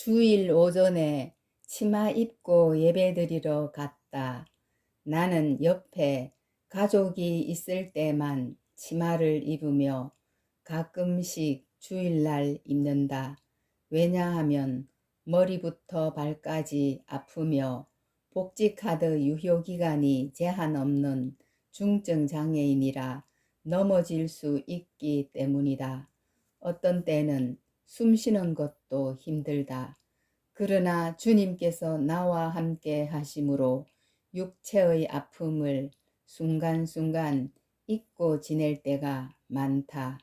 주일 오전에 치마 입고 예배드리러 갔다. 나는 옆에 가족이 있을 때만 치마를 입으며 가끔씩 주일날 입는다. 왜냐하면 머리부터 발까지 아프며 복지카드 유효기간이 제한 없는 중증 장애인이라 넘어질 수 있기 때문이다. 어떤 때는 숨 쉬는 것도 힘들다. 그러나 주님께서 나와 함께 하심으로 육체의 아픔을 순간순간 잊고 지낼 때가 많다.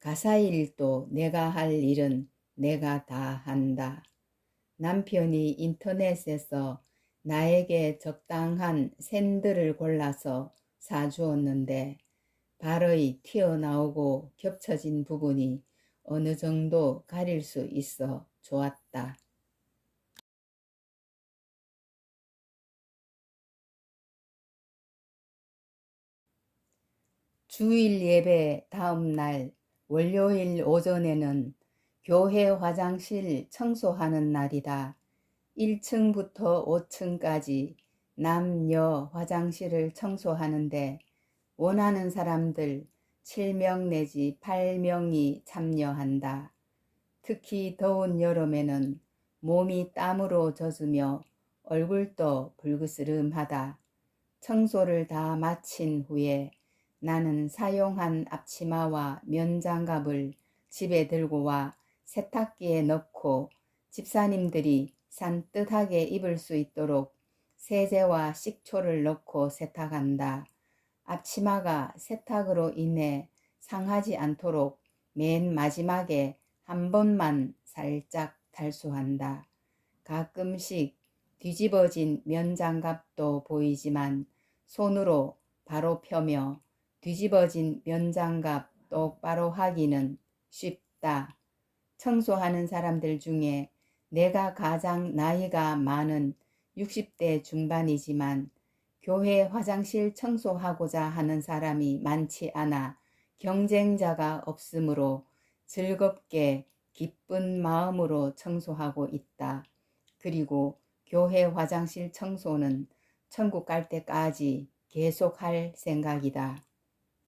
가사일도 내가 할 일은 내가 다 한다. 남편이 인터넷에서 나에게 적당한 샌들을 골라서 사주었는데 발의 튀어나오고 겹쳐진 부분이 어느 정도 가릴 수 있어 좋았다. 주일 예배 다음 날 월요일 오전에는 교회 화장실 청소하는 날이다. 1층부터 5층까지 남녀 화장실을 청소하는데 원하는 사람들 7명 내지 8명이 참여한다. 특히 더운 여름에는 몸이 땀으로 젖으며 얼굴도 불그스름하다. 청소를 다 마친 후에 나는 사용한 앞치마와 면장갑을 집에 들고 와 세탁기에 넣고 집사님들이 산뜻하게 입을 수 있도록 세제와 식초를 넣고 세탁한다. 앞치마가 세탁으로 인해 상하지 않도록 맨 마지막에 한 번만 살짝 탈수한다. 가끔씩 뒤집어진 면장갑도 보이지만 손으로 바로 펴며 뒤집어진 면장갑 똑바로 하기는 쉽다. 청소하는 사람들 중에 내가 가장 나이가 많은 60대 중반이지만 교회 화장실 청소하고자 하는 사람이 많지 않아 경쟁자가 없으므로 즐겁게 기쁜 마음으로 청소하고 있다. 그리고 교회 화장실 청소는 천국 갈 때까지 계속할 생각이다.